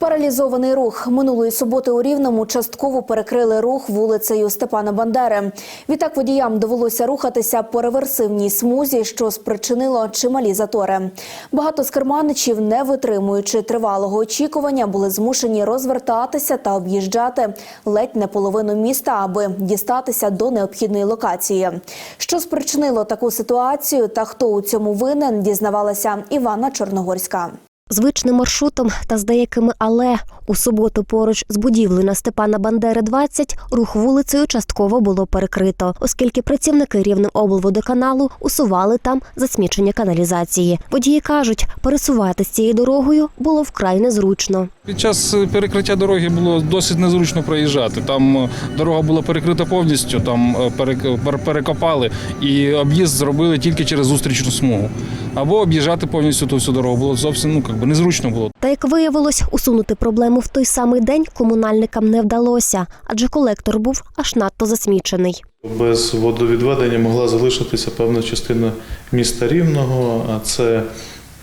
Паралізований рух минулої суботи у Рівному частково перекрили рух вулицею Степана Бандери. Відтак водіям довелося рухатися по реверсивній смузі, що спричинило чималі затори. Багато з керманичів, не витримуючи тривалого очікування, були змушені розвертатися та об'їжджати ледь не половину міста, аби дістатися до необхідної локації. Що спричинило таку ситуацію та хто у цьому винен, дізнавалася Івана Чорногорська. Звичним маршрутом та з деякими але у суботу поруч з будівлею на Степана Бандери 20 рух вулицею частково було перекрито, оскільки працівники Рівнеоблводоканалу усували там засмічення каналізації. Водії кажуть, пересуватись цією дорогою було вкрай незручно. Під час е, перекриття дороги було досить незручно проїжджати. Там е, дорога була перекрита повністю, там е, перекопали і об'їзд зробили тільки через зустрічну смугу. Або об'їжджати повністю ту всю дорогу було зовсім ну, як би незручно було. Та як виявилось, усунути проблему в той самий день комунальникам не вдалося, адже колектор був аж надто засмічений. Без водовідведення могла залишитися певна частина міста Рівного, а це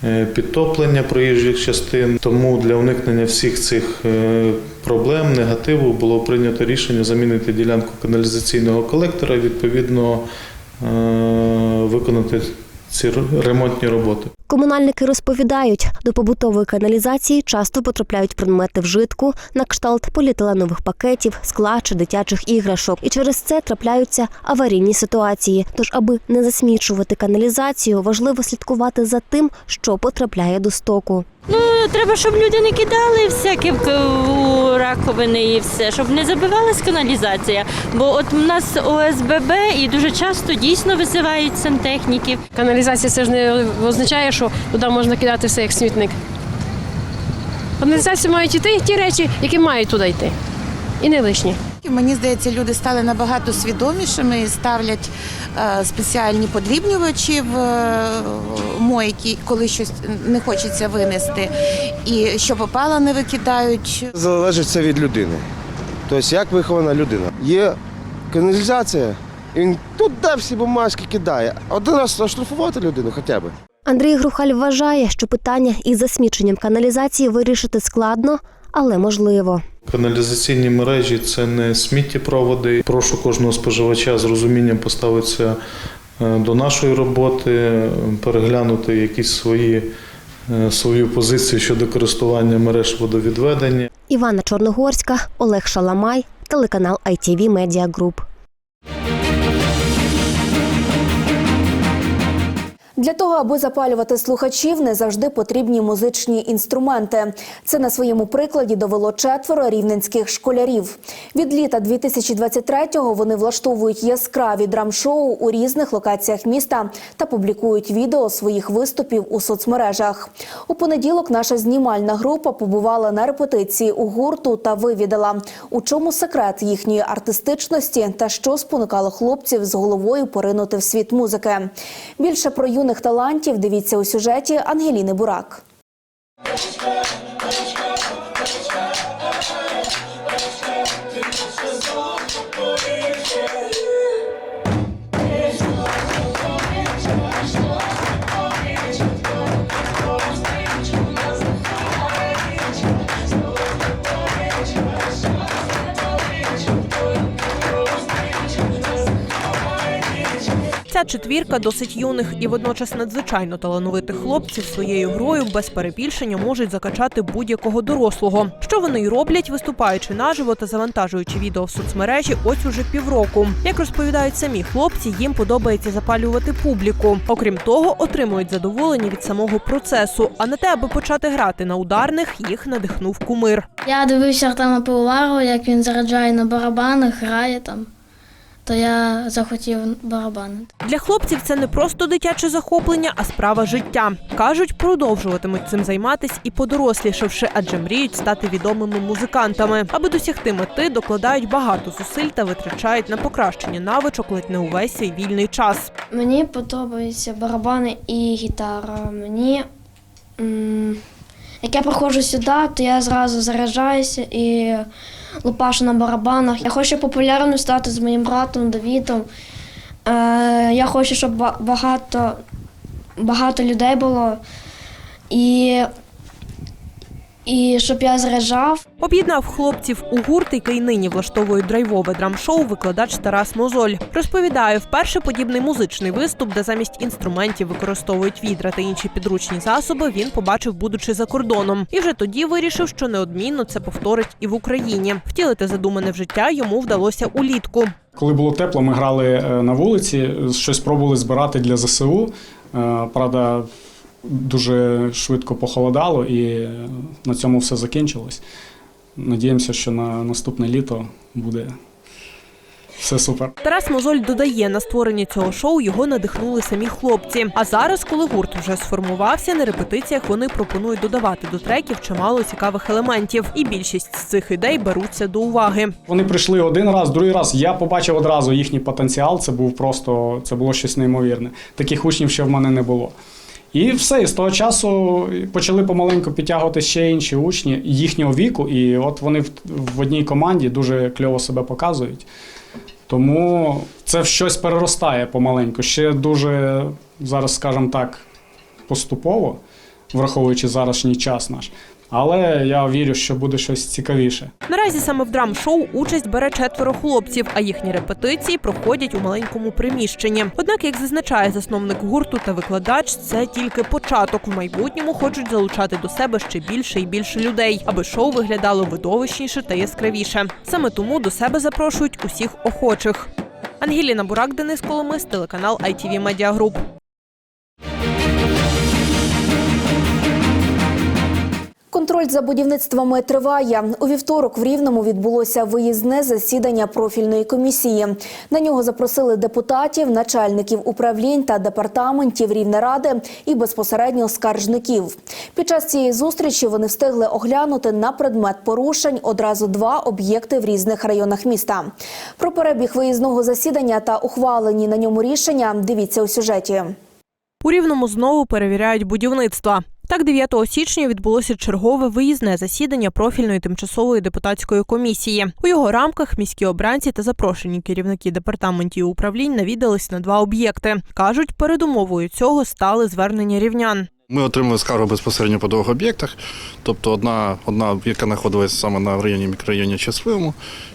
е, підтоплення проїжджих частин. Тому для уникнення всіх цих е, проблем, негативу було прийнято рішення замінити ділянку каналізаційного колектора і відповідно е, виконати ці ремонтні роботи. Комунальники розповідають, до побутової каналізації часто потрапляють предмети вжитку на кшталт поліетиленових пакетів, скла чи дитячих іграшок, і через це трапляються аварійні ситуації. Тож, аби не засмічувати каналізацію, важливо слідкувати за тим, що потрапляє до стоку. Ну, треба, щоб люди не кидали всяке у раковини і все, щоб не забивалась каналізація. Бо от у нас ОСББ і дуже часто дійсно визивають сантехніків. Каналізація це ж не означає, що туди можна кидати все як смітник. Каналізацію мають йти ті речі, які мають туди йти. І не лишні. Мені здається, люди стали набагато свідомішими і ставлять е, спеціальні подрібнювачі в е, мойки, коли щось не хочеться винести. І що попало, не викидають. Залежить це від людини. Тобто, як вихована людина. Є каналізація, і він туди всі бумажки кидає. Один раз оштрафувати людину хоча б. Андрій Грухаль вважає, що питання із засміченням каналізації вирішити складно, але можливо. Каналізаційні мережі це не сміттєпроводи. Прошу кожного споживача з розумінням поставитися е, до нашої роботи, переглянути якісь свої, е, свою позицію щодо користування мереж водовідведення. Івана Чорногорська, Олег Шаламай, телеканал ITV Media Group. Для того, аби запалювати слухачів, не завжди потрібні музичні інструменти. Це на своєму прикладі довело четверо рівненських школярів. Від літа 2023-го вони влаштовують яскраві драм-шоу у різних локаціях міста та публікують відео своїх виступів у соцмережах. У понеділок наша знімальна група побувала на репетиції у гурту та вивідала, у чому секрет їхньої артистичності та що спонукало хлопців з головою поринути в світ музики. Більше про юних талантів дивіться у сюжеті Ангеліни Бурак. Ця четвірка досить юних і водночас надзвичайно талановитих хлопців своєю грою без перебільшення можуть закачати будь-якого дорослого. Що вони й роблять, виступаючи наживо та завантажуючи відео в соцмережі ось уже півроку. Як розповідають самі хлопці, їм подобається запалювати публіку. Окрім того, отримують задоволення від самого процесу. А на те, аби почати грати на ударних, їх надихнув кумир. Я дивився Артема Пивоварова, як він заряджає на барабанах, грає там. То я захотів барабанити. Для хлопців це не просто дитяче захоплення, а справа життя. кажуть, продовжуватимуть цим займатись і подорослішавши, адже мріють стати відомими музикантами. Аби досягти мети, докладають багато зусиль та витрачають на покращення навичок ледь не увесь свій вільний час. Мені подобаються барабани і гітара. Мені м, як я приходжу сюди, то я зразу заряджаюся і лупашу на барабанах. Я хочу популярним стати з моїм братом Давідом. Е, я хочу, щоб багато, багато людей було. І, і щоб я заряджав. Об'єднав хлопців у гурт, який нині влаштовує драйвове драмшоу, викладач Тарас Мозоль. Розповідає, вперше подібний музичний виступ, де замість інструментів використовують відра та інші підручні засоби, він побачив, будучи за кордоном. І вже тоді вирішив, що неодмінно це повторить і в Україні. Втілити задумане в життя йому вдалося улітку. Коли було тепло, ми грали е, на вулиці, щось пробували збирати для ЗСУ. Е, Правда, дуже швидко похолодало і на цьому все закінчилось. Надіємося, що на наступне літо буде все супер. Тарас Мозоль додає, на створення цього шоу його надихнули самі хлопці. А зараз, коли гурт вже сформувався, на репетиціях вони пропонують додавати до треків чимало цікавих елементів, і більшість з цих ідей беруться до уваги. Вони прийшли один раз, другий раз. Я побачив одразу їхній потенціал. Це був просто це було щось неймовірне. Таких учнів ще в мене не було. І все, і з того часу почали помаленьку підтягувати ще інші учні їхнього віку, і от вони в, одній команді дуже кльово себе показують. Тому це в щось переростає помаленьку. Ще дуже зараз, скажімо так, поступово, враховуючи зарашній час наш. Але я вірю, що буде щось цікавіше. Наразі саме в драм-шоу участь бере четверо хлопців, а їхні репетиції проходять у маленькому приміщенні. Однак, як зазначає засновник гурту та викладач, це тільки початок. В майбутньому хочуть залучати до себе ще більше і більше людей, аби шоу виглядало видовищніше та яскравіше. Саме тому до себе запрошують усіх охочих. Ангеліна Бурак, Денис Коломис, телеканал ITV Media Group. Контроль за будівництвами триває. У вівторок в Рівному відбулося виїзне засідання профільної комісії. На нього запросили депутатів, начальників управлінь та департаментів Рівнеради і безпосередньо скаржників. Під час цієї зустрічі вони встигли оглянути на предмет порушень одразу два об'єкти в різних районах міста. Про перебіг виїзного засідання та ухвалені на ньому рішення дивіться у сюжеті. У Рівному знову перевіряють будівництва. Так, 9 січня відбулося чергове виїзне засідання профільної тимчасової депутатської комісії. У його рамках міські обранці та запрошені керівники департаментів управлінь навідались на два об'єкти. кажуть, передумовою цього стали звернення рівнян. Ми отримали скаргу безпосередньо по двох об'єктах. Тобто одна, одна яка знаходилася саме на районі мікрорайоні Щасливому,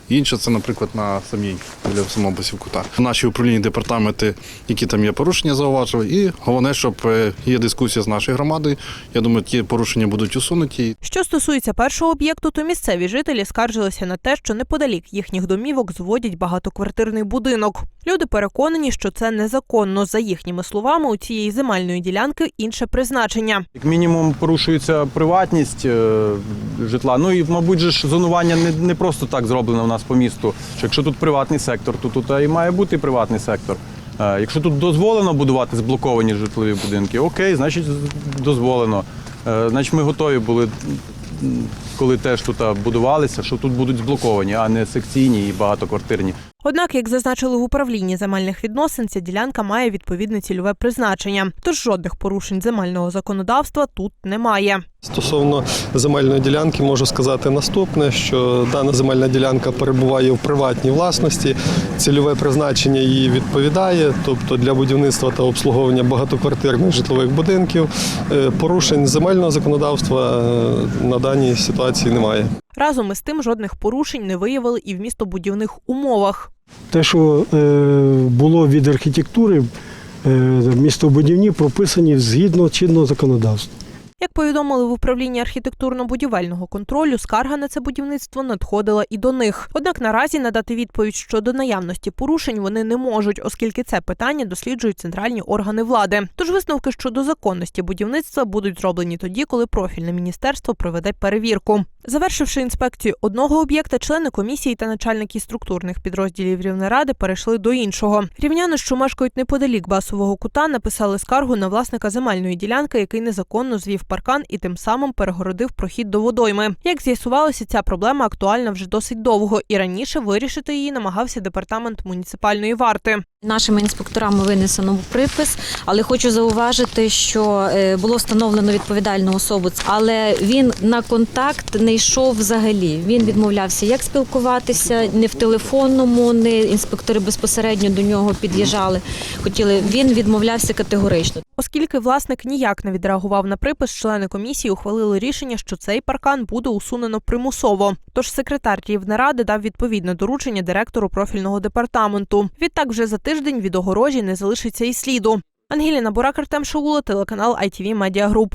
і інша це, наприклад, на самій біля самого Басівкута. Наші управлінні департаменти, які там є порушення, зауважили. І головне, щоб е, є дискусія з нашою громадою. Я думаю, ті порушення будуть усунуті. Що стосується першого об'єкту, то місцеві жителі скаржилися на те, що неподалік їхніх домівок зводять багатоквартирний будинок. Люди переконані, що це незаконно. За їхніми словами, у цієї земельної ділянки інше призначення. Як мінімум порушується приватність е, житла. Ну і, мабуть, ж зонування не, не просто так зроблено у нас по місту. Що якщо тут приватний сектор, то тут і має бути приватний сектор. Е, якщо тут дозволено будувати зблоковані житлові будинки, окей, значить дозволено. Е, значить, ми готові були, коли теж тут будувалися, що тут будуть зблоковані, а не секційні і багатоквартирні. Однак, як зазначили в управлінні земельних відносин, ця ділянка має відповідне цільове призначення. Тож жодних порушень земельного законодавства тут немає. Стосовно земельної ділянки можу сказати наступне: що дана земельна ділянка перебуває в приватній власності, цільове призначення її відповідає, тобто для будівництва та обслуговування багатоквартирних житлових будинків. Е, Порушень земельного законодавства е, на даній ситуації немає. Разом із тим жодних порушень не виявили і в містобудівних умовах. Те, що е, було від архітектури, е, містобудівні прописані згідно чинного законодавства. Як повідомили в управлінні архітектурно-будівельного контролю, скарга на це будівництво надходила і до них. Однак наразі надати відповідь щодо наявності порушень вони не можуть, оскільки це питання досліджують центральні органи влади. Тож висновки щодо законності будівництва будуть зроблені тоді, коли профільне міністерство проведе перевірку. Завершивши інспекцію одного об'єкта, члени комісії та начальники структурних підрозділів Рівнеради перейшли до іншого. Рівняни, що мешкають неподалік басового кута, написали скаргу на власника земельної ділянки, який незаконно звів паркан і тим самим перегородив прохід до водойми. Як з'ясувалося, ця проблема актуальна вже досить довго, і раніше вирішити її намагався департамент муніципальної варти. Нашими інспекторами винесено припис, але хочу зауважити, що е, було встановлено відповідальну особу, але він на контакт не йшов взагалі. Він відмовлявся як спілкуватися, не в телефонному, не інспектори безпосередньо до нього під'їжджали. Хотіли він відмовлявся категорично. Оскільки власник ніяк не відреагував на припис, члени комісії ухвалили рішення, що цей паркан буде усунено примусово. Тож секретар Рівнеради дав відповідне доручення директору профільного департаменту. Відтак, вже за тиждень від огорожі не залишиться і сліду. Ангеліна Бурак, Артем Шаула, телеканал ITV Media.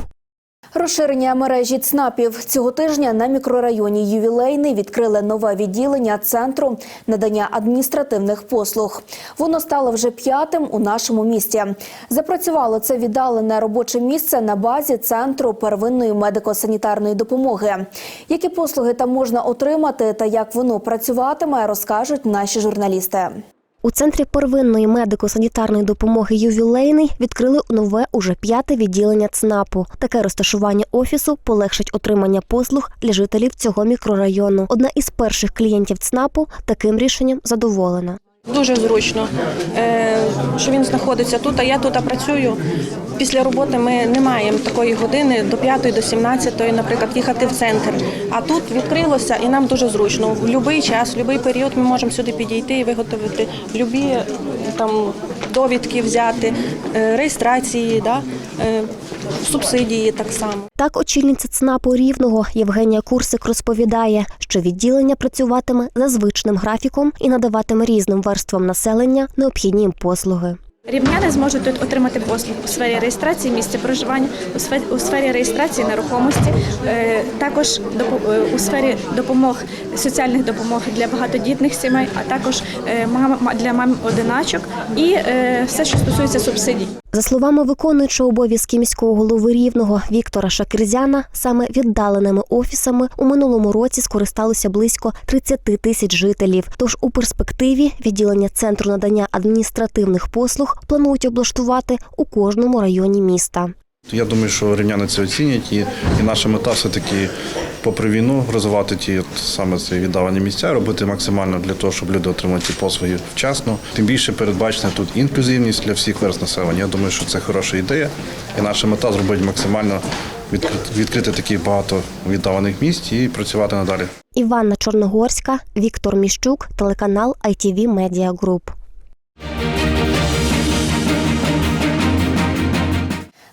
Розширення мережі ЦНАПів цього тижня на мікрорайоні Ювілейний відкрили нове відділення центру надання адміністративних послуг. Воно стало вже п'ятим у нашому місті. Запрацювало це віддалене робоче місце на базі центру первинної медико-санітарної допомоги. Які послуги там можна отримати та як воно працюватиме, розкажуть наші журналісти. У центрі первинної медико-санітарної допомоги ювілейний відкрили нове уже п'яте відділення ЦНАПу. Таке розташування офісу полегшить отримання послуг для жителів цього мікрорайону. Одна із перших клієнтів ЦНАПу таким рішенням задоволена. Дуже зручно, е, що він знаходиться тут, а я тут працюю. Після роботи ми не маємо такої години до 5 до 17, наприклад, їхати в центр. А тут відкрилося і нам дуже зручно. В будь-який час, в будь-який період ми можемо сюди підійти і виготовити любі там довідки взяти, е, реєстрації, да, е, субсидії так само. Так, очільниця ЦНАПу Рівного Євгенія Курсик розповідає, що відділення працюватиме за звичним графіком і надаватиме різним верствам населення необхідні їм послуги. Рівняни зможуть тут отримати послуг у сфері реєстрації місця проживання, у сфері, реєстрації нерухомості, е, також е, у сфері допомог соціальних допомог для багатодітних сімей, а також е, для мам одиначок і все, що стосується субсидій. За словами виконуючого обов'язки міського голови рівного Віктора Шакирзяна, саме віддаленими офісами у минулому році скористалося близько 30 тисяч жителів. Тож у перспективі відділення центру надання адміністративних послуг планують облаштувати у кожному районі міста. Я думаю, що рівняни це оцінять, і, і наша мета все-таки, попри війну, розвивати ті от, саме ці віддалені місця, робити максимально для того, щоб люди отримали ті послуги вчасно. Тим більше передбачена тут інклюзивність для всіх верст населення. Я думаю, що це хороша ідея, і наша мета зробити максимально відкрити, відкрити таких багато віддалених місць і працювати надалі. Іванна Чорногорська, Віктор Міщук, телеканал ITV Media Group.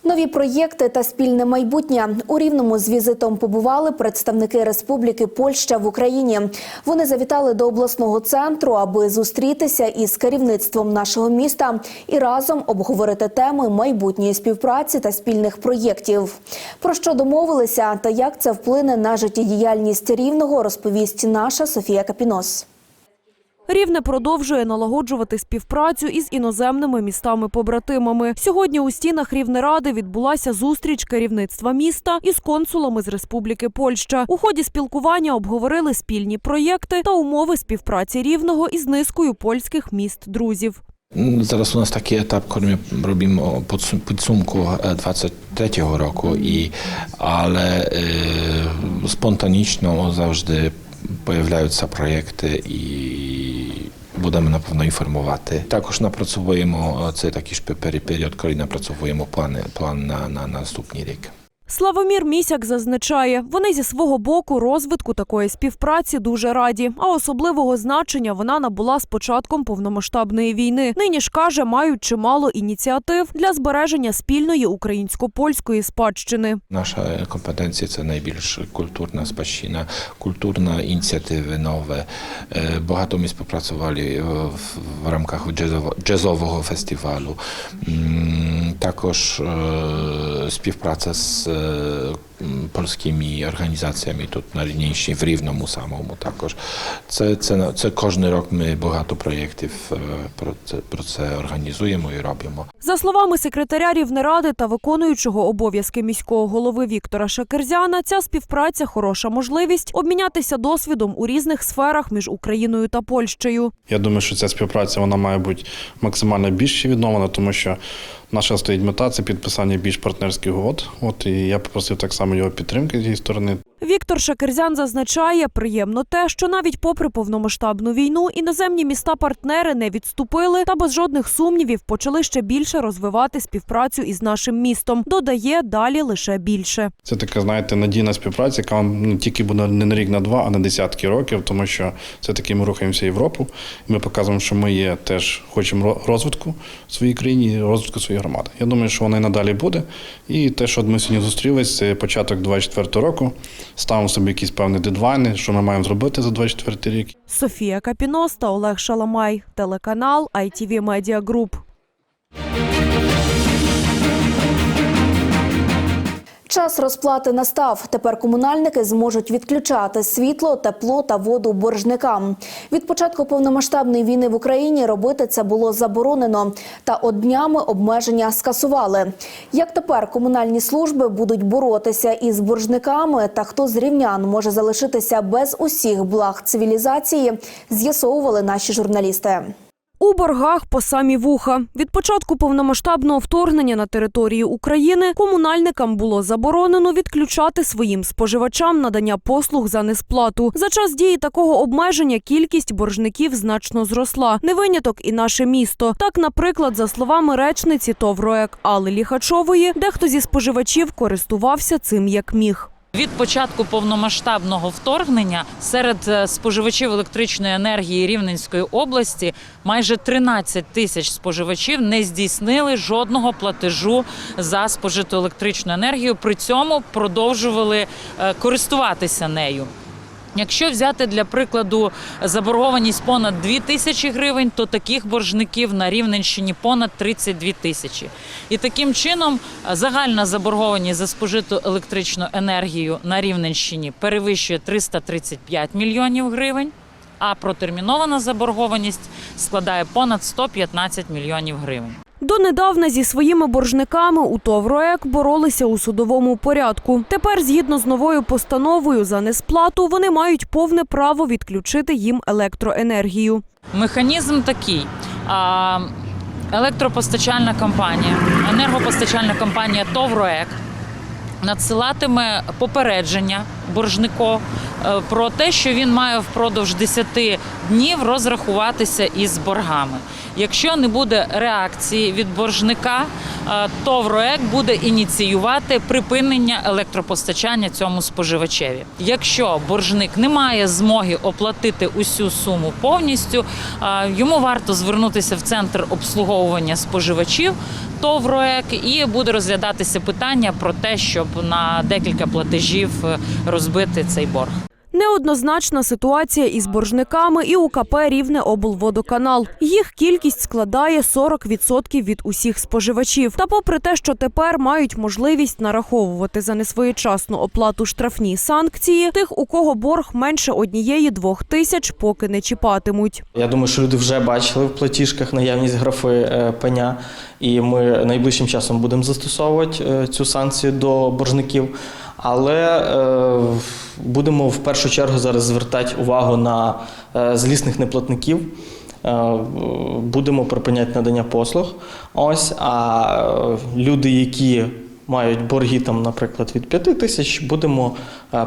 Нові проєкти та спільне майбутнє у рівному з візитом побували представники Республіки Польща в Україні. Вони завітали до обласного центру, аби зустрітися із керівництвом нашого міста і разом обговорити теми майбутньої співпраці та спільних проєктів. Про що домовилися та як це вплине на життєдіяльність рівного, розповість наша Софія Капінос. Рівне продовжує налагоджувати співпрацю із іноземними містами-побратимами. Сьогодні у стінах Рівнеради відбулася зустріч керівництва міста із консулами з Республіки Польща. У ході спілкування обговорили спільні проєкти та умови співпраці рівного із низкою польських міст-друзів. Зараз у нас такий етап, коли ми робимо підсумку е, 23-го року, і, але е, spontaniczno завжди появляються проєкти і будемо напевно інформувати. Також напрацьовуємо е, це такий період, коли напрацьовуємо плани, план на, на наступний рік. Славомір Місяк зазначає, вони зі свого боку розвитку такої співпраці дуже раді, а особливого значення вона набула з початком повномасштабної війни. Нині ж каже, мають чимало ініціатив для збереження спільної українсько-польської спадщини. Наша компетенція це найбільш культурна спадщина, культурна ініціативи нове. Е, Багато ми співпрацювали е, в- рамках джазово- джазового фестивалю. Також е, співпраця з euh, організаціями тут на Рівненщині, в Рівному самому також. Це, це, це кожен рік ми багато проєктів про це, про це організуємо і робимо. За словами секретаря Рівнеради та виконуючого обов'язки міського голови Віктора Шакерзяна, ця співпраця хороша можливість обмінятися досвідом у різних сферах між Україною та Польщею. Я думаю, що ця співпраця вона має бути максимально більш відновлена, тому що наша стоїть мета це підписання більш партнерських угод. От і я попросив так само його підтримки з її сторони. Віктор Шакерзян зазначає, приємно те, що навіть попри повномасштабну війну іноземні міста-партнери не відступили та без жодних сумнівів почали ще більше розвивати співпрацю із нашим містом. Додає далі лише більше. Це така, знаєте, надійна співпраця, яка не тільки буде не на рік, на два, а на десятки років, тому що все таки ми рухаємося Європу. І ми показуємо, що ми є теж хочемо розвитку в своїй країні, розвитку своєї громади. Я думаю, що вона і надалі буде. І те, що ми сьогодні зустрілись, це початок 24 року. Ставимо собі якісь певні дедлайни, що ми маємо зробити за 24 рік. Софія Капіноста, Олег Шаламай, телеканал ITV Media Group. Час розплати настав. Тепер комунальники зможуть відключати світло, тепло та воду боржникам. Від початку повномасштабної війни в Україні робити це було заборонено. Та от днями обмеження скасували. Як тепер комунальні служби будуть боротися із боржниками та хто з рівнян може залишитися без усіх благ цивілізації, з'ясовували наші журналісти. У боргах по самі вуха. Від початку повномасштабного вторгнення на територію України комунальникам було заборонено відключати своїм споживачам надання послуг за несплату. За час дії такого обмеження кількість боржників значно зросла. Не виняток і наше місто. Так, наприклад, за словами речниці ТОВ Алли Ліхачової, дехто зі споживачів користувався цим як міг. Від початку повномасштабного вторгнення серед е, споживачів електричної енергії Рівненської області майже 13 тисяч споживачів не здійснили жодного платежу за спожиту електричну енергію. При цьому продовжували е, користуватися нею. Якщо взяти для прикладу заборгованість понад 2 тисячі гривень, то таких боржників на Рівненщині понад 32 тисячі. І таким чином е, загальна заборгованість за спожиту електричну енергію на Рівненщині перевищує 335 мільйонів гривень, а протермінована заборгованість складає понад 115 мільйонів гривень. Донедавна зі своїми боржниками у ТОВ «РОЕК» боролися у судовому порядку. Тепер, згідно з новою постановою за несплату, вони мають повне право відключити їм електроенергію. Механізм такий. Електропостачальна компанія, енергопостачальна компанія ТОВРОЕК надсилатиме попередження боржнику е, про те, що він має впродовж 10 днів розрахуватися із боргами. Якщо не буде реакції від боржника, е, ТОВРОЕК буде ініціювати припинення електропостачання цьому споживачеві. Якщо боржник не має змоги оплатити усю суму повністю, е, йому варто звернутися в центр обслуговування споживачів ТОВРОЕК і буде розглядатися питання про те, щоб на декілька платежів розбити цей борг. Неоднозначна ситуація із боржниками і у КП Рівне облводоканал. Їх кількість складає 40% від усіх споживачів. Та попри те, що тепер мають можливість нараховувати за несвоєчасну оплату штрафні санкції, тих, у кого борг менше однієї-двох тисяч, поки не чіпатимуть. Я думаю, що люди вже бачили в платіжках наявність графи е, пеня, і ми найближчим часом будемо застосовувати е, цю санкцію до боржників. Але е, будемо в першу чергу зараз звертати увагу на е, злісних неплатників. Е, Будемо припиняти надання послуг. Ось, а люди, які мають борги, там, наприклад, від 5 тисяч, будемо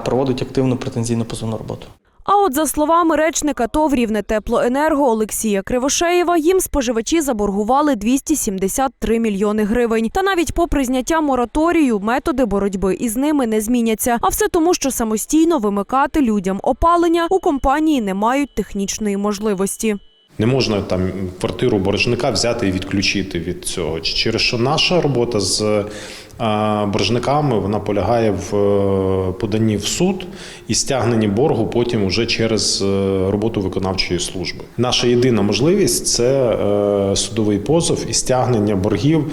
проводити активну претензійну позовну роботу. А от за словами речника ТОВ «Рівне Теплоенерго Олексія Кривошеєва, їм споживачі заборгували 273 мільйони гривень. Та навіть попри зняття мораторію, методи боротьби із ними не зміняться. А все тому, що самостійно вимикати людям опалення у компанії не мають технічної можливості. Не можна там квартиру боржника взяти і відключити від цього. Через що наша робота з боржниками вона полягає в е, поданні в суд і стягненні боргу потім уже через е, роботу виконавчої служби. Наша єдина можливість це е, судовий позов і стягнення боргів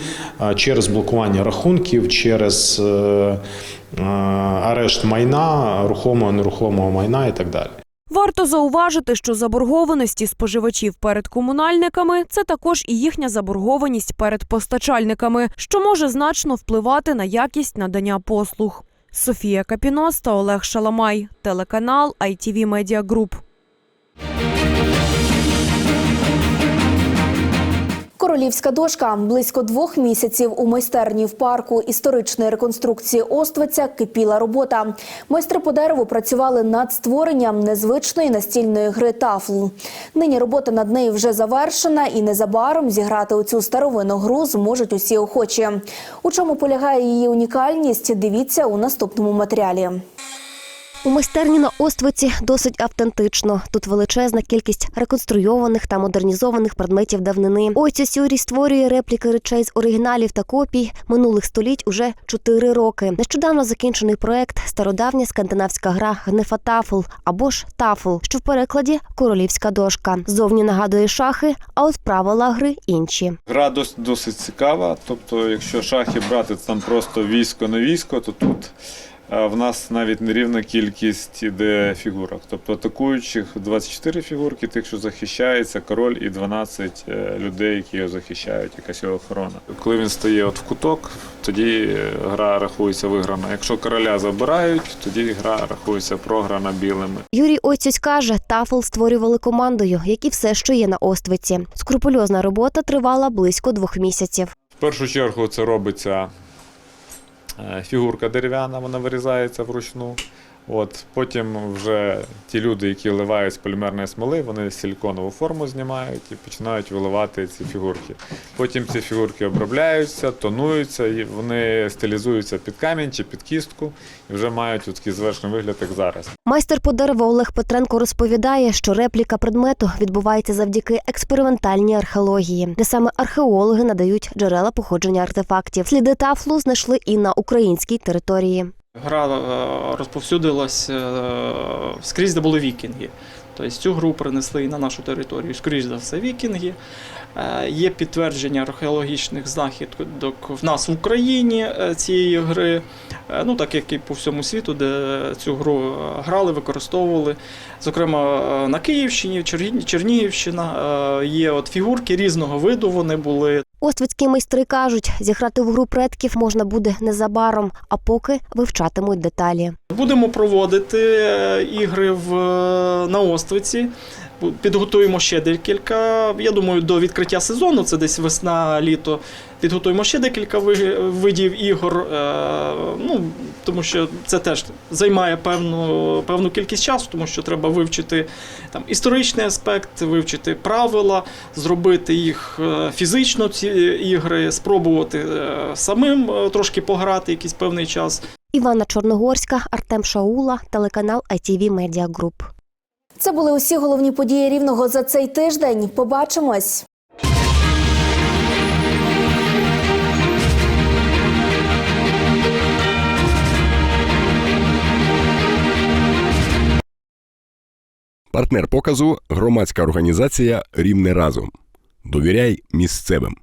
через блокування рахунків, через арешт майна, рухомого, нерухомого майна і так далі. Варто зауважити, що заборгованості споживачів перед комунальниками це також і їхня заборгованість перед постачальниками, що може значно впливати на якість надання послуг. Софія Капінос та Олег Шаламай, телеканал ITV Media Group. Королівська дошка близько двох місяців у майстерні в парку історичної реконструкції Оствиця кипіла робота. Майстри по дереву працювали над створенням незвичної настільної гри тафл. Нині робота над нею вже завершена, і незабаром зіграти у цю старовинну гру зможуть усі охочі. У чому полягає її унікальність? Дивіться у наступному матеріалі. У майстерні на Оствиці досить автентично. Тут величезна кількість реконструйованих та модернізованих предметів давнини. Ось Сюрій створює репліки речей з оригіналів та копій минулих століть уже чотири роки. Нещодавно закінчений проект стародавня скандинавська гра Гнефатафл або ж тафл, що в перекладі королівська дошка. Зовні нагадує шахи, а от правила гри інші. Гра досить, цікава. Тобто, якщо шахи брати там просто військо на військо, то тут в нас навіть нерівна кількість іде фігурок. Тобто атакуючих 24 фігурки, тих, що захищається, король і 12 е, людей, які його захищають, якась його охорона. Коли він стає от в куток, тоді е, гра рахується виграна. Якщо короля забирають, тоді гра рахується програна білими. Юрій Ойцюсь каже, тафл створювали командою, як і все, що є на Оствиці. Скрупульозна робота тривала близько двох місяців. В першу чергу це робиться фігурка дерев'яна, вона вирізається вручну. От, потім вже ті люди, які вливають з полімерної смоли, вони силіконову форму знімають і починають виливати ці фігурки. Потім ці фігурки обробляються, тонуються, і вони стилізуються під камінь чи під кістку і вже мають такий звершений вигляд, як зараз. Майстер по дереву Олег Петренко розповідає, що репліка предмету відбувається завдяки експериментальній археології, де саме археологи надають джерела походження артефактів. Сліди тафлу знайшли і на українській території. Гра е, розповсюдилась е, скрізь, де були вікінги. Тобто цю гру принесли і на нашу територію, скоріш за все, вікінги. Е, Є підтвердження археологічних знахідок в нас в Україні цієї гри, ну так як і по всьому світу, де цю гру грали, використовували. Зокрема, на Київщині, Чернігівщина є от фігурки різного виду. Вони були. Оствицькі майстри кажуть, зіграти в гру предків можна буде незабаром, а поки вивчатимуть деталі. Будемо проводити е, ігри в, е, на Оствиці. Підготуємо ще декілька. Я думаю, до відкриття сезону, це десь весна, літо. Підготуємо ще декілька видів ігор. е, Ну, тому що це теж займає певну, певну кількість часу, тому що треба вивчити там, історичний аспект, вивчити правила, зробити їх е, фізично, ці ігри, спробувати е, самим трошки пограти якийсь певний час. Івана Чорногорська, Артем Шаула, телеканал ITV Media Group. Це були усі головні події рівного за цей тиждень. Побачимось. Партнер показу громадська організація Рівне разом. Довіряй місцевим.